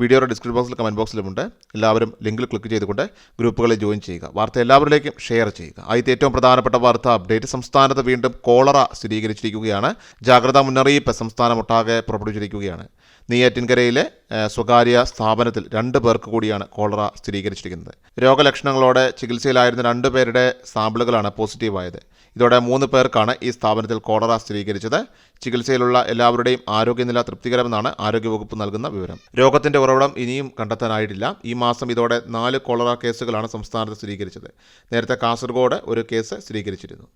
വീഡിയോയുടെ ഡിസ്ക്രിപ്ഷൻ ബോക്സിൽ കമന്റ് ബോക്സിലുമുണ്ട് എല്ലാവരും ലിങ്കിൽ ക്ലിക്ക് ചെയ്തുകൊണ്ട് ഗ്രൂപ്പുകളിൽ ജോയിൻ ചെയ്യുക. വാർത്ത എല്ലാവരിലേക്കും ഷെയർ ചെയ്യുക. ആദ്യത്തെ ഏറ്റവും പ്രധാനപ്പെട്ട വാർത്ത അപ്ഡേറ്റ് സംസ്ഥാനത്ത് വീണ്ടും കോളറ സ്ഥിരീകരിച്ചിരിക്കുകയാണ്. ജാഗ്രതാ മുന്നറിയിപ്പ് സംസ്ഥാനമൊട്ടാകെ പുറപ്പെടുവിച്ചിരിക്കുകയാണ്. നെയ്യാറ്റിൻകരയിലെ സ്വകാര്യ സ്ഥാപനത്തിൽ രണ്ട് പേർക്ക് കൂടിയാണ് കോളറ സ്ഥിരീകരിച്ചിരിക്കുന്നത്. രോഗലക്ഷണങ്ങളോടെ ചികിത്സയിലായിരുന്ന രണ്ട് പേരുടെ സാമ്പിളുകളാണ് പോസിറ്റീവായത്. ഇതോടെ മൂന്ന് പേർക്കാണ് ഈ സ്ഥാപനത്തിൽ കോളറ സ്ഥിരീകരിച്ചത്. ചികിത്സയിലുള്ള എല്ലാവരുടെയും ആരോഗ്യനില തൃപ്തികരമെന്നാണ് ആരോഗ്യവകുപ്പ് നൽകുന്ന വിവരം. രോഗത്തിന്റെ ഉറവിടം ഇനിയും കണ്ടെത്താനായിട്ടില്ല. ഈ മാസം ഇതോടെ നാല് കോളറ കേസുകളാണ് സംസ്ഥാനത്ത് സ്ഥിരീകരിച്ചത്. നേരത്തെ കാസർഗോഡ് ഒരു കേസ് സ്ഥിരീകരിച്ചിരുന്നു.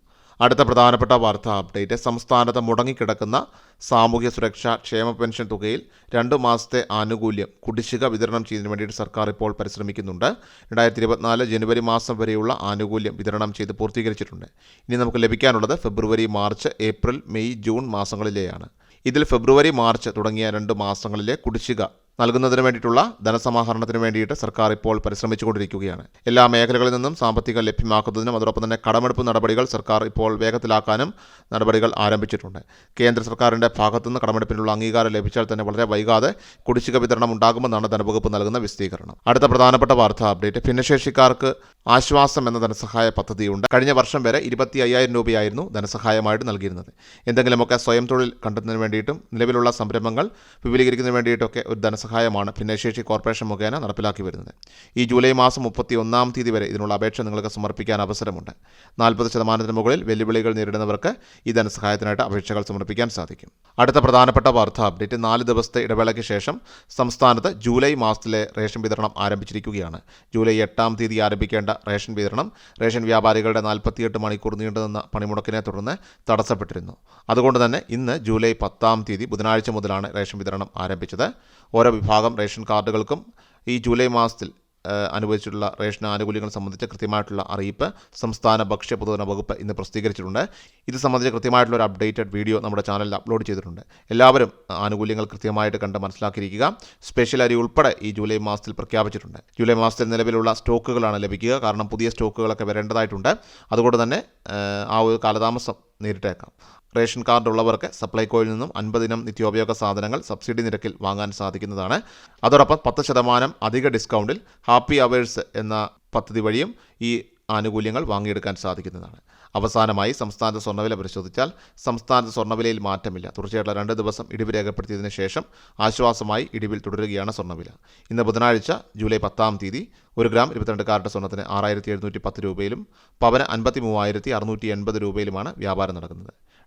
അടുത്ത പ്രധാനപ്പെട്ട വാർത്താ അപ്ഡേറ്റ്. സംസ്ഥാനത്ത് മുടങ്ങിക്കിടക്കുന്ന സാമൂഹ്യ സുരക്ഷാ ക്ഷേമ പെൻഷൻ തുകയിൽ രണ്ട് മാസത്തെ ആനുകൂല്യം കുടിശ്ശിക വിതരണം ചെയ്യുന്നതിന് വേണ്ടിയിട്ട് സർക്കാർ ഇപ്പോൾ പരിശ്രമിക്കുന്നുണ്ട്. രണ്ടായിരത്തി ഇരുപത്തിനാല് ജനുവരി മാസം വരെയുള്ള ആനുകൂല്യം വിതരണം ചെയ്ത് പൂർത്തീകരിച്ചിട്ടുണ്ട്. ഇനി നമുക്ക് ലഭിക്കാനുള്ളത് ഫെബ്രുവരി മാർച്ച് ഏപ്രിൽ മെയ് ജൂൺ മാസങ്ങളിലെയാണ്. ഇതിൽ ഫെബ്രുവരി മാർച്ച് തുടങ്ങിയ രണ്ട് മാസങ്ങളിലെ കുടിശ്ശിക നൽകുന്നതിന് വേണ്ടിയിട്ടുള്ള ധനസമാഹരണത്തിന് വേണ്ടിയിട്ട് സർക്കാർ ഇപ്പോൾ പരിശ്രമിച്ചുകൊണ്ടിരിക്കുകയാണ്. എല്ലാ മേഖലകളിൽ നിന്നും സാമ്പത്തികം ലഭ്യമാക്കുന്നതിനും അതോടൊപ്പം തന്നെ കടമെടുപ്പ് നടപടികൾ സർക്കാർ ഇപ്പോൾ വേഗത്തിലാക്കാനും നടപടികൾ ആരംഭിച്ചിട്ടുണ്ട്. കേന്ദ്ര സർക്കാരിന്റെ ഭാഗത്തുനിന്ന് കടമെടുപ്പിനുള്ള അംഗീകാരം ലഭിച്ചാൽ തന്നെ വളരെ വൈകാതെ കുടിശ്ശിക വിതരണം ഉണ്ടാകുമെന്നാണ് ധനവകുപ്പ് നൽകുന്ന വിശദീകരണം. അടുത്ത പ്രധാനപ്പെട്ട വാർത്താ അപ്ഡേറ്റ്. ഭിന്നശേഷിക്കാർക്ക് ആശ്വാസം എന്ന ധനസഹായ പദ്ധതിയുണ്ട്. കഴിഞ്ഞ വർഷം വരെ ഇരുപത്തി അയ്യായിരം രൂപയായിരുന്നു ധനസഹായമായിട്ട് നൽകിയിരുന്നത്. എന്തെങ്കിലുമൊക്കെ സ്വയം തൊഴിൽ കണ്ടെത്തുന്നതിന് വേണ്ടിയിട്ടും നിലവിലുള്ള സംരംഭങ്ങൾ വിപുലീകരിക്കുന്നതിന് വേണ്ടിയിട്ടൊക്കെ ഒരു ധനസഹായമാണ് ഭിന്നശേഷി കോർപ്പറേഷൻ മുഖേന നടപ്പിലാക്കി വരുന്നത്. ഈ ജൂലൈ മാസം മുപ്പത്തി ഒന്നാം തീയതി വരെ ഇതിനുള്ള അപേക്ഷ നിങ്ങൾക്ക് സമർപ്പിക്കാൻ അവസരമുണ്ട്. നാൽപ്പത് ശതമാനത്തിന് മുകളിൽ വെല്ലുവിളികൾ നേരിടുന്നവർക്ക് ഈ ധനസഹായത്തിനായിട്ട് അപേക്ഷകൾ സമർപ്പിക്കാൻ സാധിക്കും. അടുത്ത പ്രധാനപ്പെട്ട വാർത്താ അപ്ഡേറ്റ് നാല് ദിവസത്തെ ഇടവേളയ്ക്ക് ശേഷം സംസ്ഥാനത്ത് ജൂലൈ മാസത്തിലെ റേഷൻ വിതരണം ആരംഭിച്ചിരിക്കുകയാണ്. ജൂലൈ എട്ടാം തീയതി ആരംഭിക്കേണ്ട റേഷൻ വിതരണം റേഷൻ വ്യാപാരികളുടെ നാൽപ്പത്തിയെട്ട് മണിക്കൂർ നീണ്ടുനിന്ന പണിമുടക്കിനെ തുടർന്ന് തടസ്സപ്പെട്ടിരുന്നു. അതുകൊണ്ട് തന്നെ ഇന്ന് ജൂലൈ പത്താം തീയതി ബുധനാഴ്ച മുതലാണ് റേഷൻ വിതരണം ആരംഭിച്ചത്. ഓരോ വിഭാഗം റേഷൻ കാർഡുകൾക്കും ഈ ജൂലൈ മാസത്തിൽ അനുവദിച്ചിട്ടുള്ള റേഷൻ ആനുകൂല്യങ്ങൾ സംബന്ധിച്ച് കൃത്യമായിട്ടുള്ള അറിയിപ്പ് സംസ്ഥാന ഭക്ഷ്യ പൊതുജന വകുപ്പ് ഇന്ന് പ്രസിദ്ധീകരിച്ചിട്ടുണ്ട്. ഇത് സംബന്ധിച്ച് കൃത്യമായിട്ടുള്ള ഒരു അപ്ഡേറ്റഡ് വീഡിയോ നമ്മുടെ ചാനലിൽ അപ്ലോഡ് ചെയ്തിട്ടുണ്ട്. എല്ലാവരും ആനുകൂല്യങ്ങൾ കൃത്യമായിട്ട് കണ്ട് മനസ്സിലാക്കിയിരിക്കുക. സ്പെഷ്യൽ അരി ഉൾപ്പെടെ ഈ ജൂലൈ മാസത്തിൽ പ്രഖ്യാപിച്ചിട്ടുണ്ട്. ജൂലൈ മാസത്തിൽ നിലവിലുള്ള സ്റ്റോക്കുകളാണ് ലഭിക്കുക. കാരണം പുതിയ സ്റ്റോക്കുകളൊക്കെ വരേണ്ടതായിട്ടുണ്ട്. അതുകൊണ്ട് തന്നെ ആ ഒരു കാലതാമസം നേരിട്ടേക്കാം. റേഷൻ കാർഡ് ഉള്ളവർക്ക് സപ്ലൈകോയിൽ നിന്നും അൻപതിനം നിത്യോപയോഗ സാധനങ്ങൾ സബ്സിഡി നിരക്കിൽ വാങ്ങാൻ സാധിക്കുന്നതാണ്. അതോടൊപ്പം പത്ത് ശതമാനം അധിക ഡിസ്കൗണ്ടിൽ ഹാപ്പി അവേഴ്സ് എന്ന പദ്ധതി വഴിയും ഈ ആനുകൂല്യങ്ങൾ വാങ്ങിയെടുക്കാൻ സാധിക്കുന്നതാണ്. അവസാനമായി സംസ്ഥാനത്തെ സ്വർണവില പരിശോധിച്ചാൽ സംസ്ഥാനത്തെ സ്വർണവിലയിൽ മാറ്റമില്ല. തുടർച്ചയായിട്ടുള്ള രണ്ട് ദിവസം ഇടിവ് രേഖപ്പെടുത്തിയതിനു ശേഷം ആശ്വാസമായി ഇടിവിൽ തുടരുകയാണ് സ്വർണവില. ഇന്ന് ബുധനാഴ്ച ജൂലൈ പത്താം തീയതി ഒരു ഗ്രാം ഇരുപത്തിരണ്ട് കാരറ്റ് സ്വർണത്തിന് ആറായിരത്തി എഴുന്നൂറ്റി പത്ത് രൂപയിലും പവന് അൻപത്തി മൂവായിരത്തി അറുന്നൂറ്റി എൺപത് രൂപയിലുമാണ് വ്യാപാരം നടക്കുന്നത്.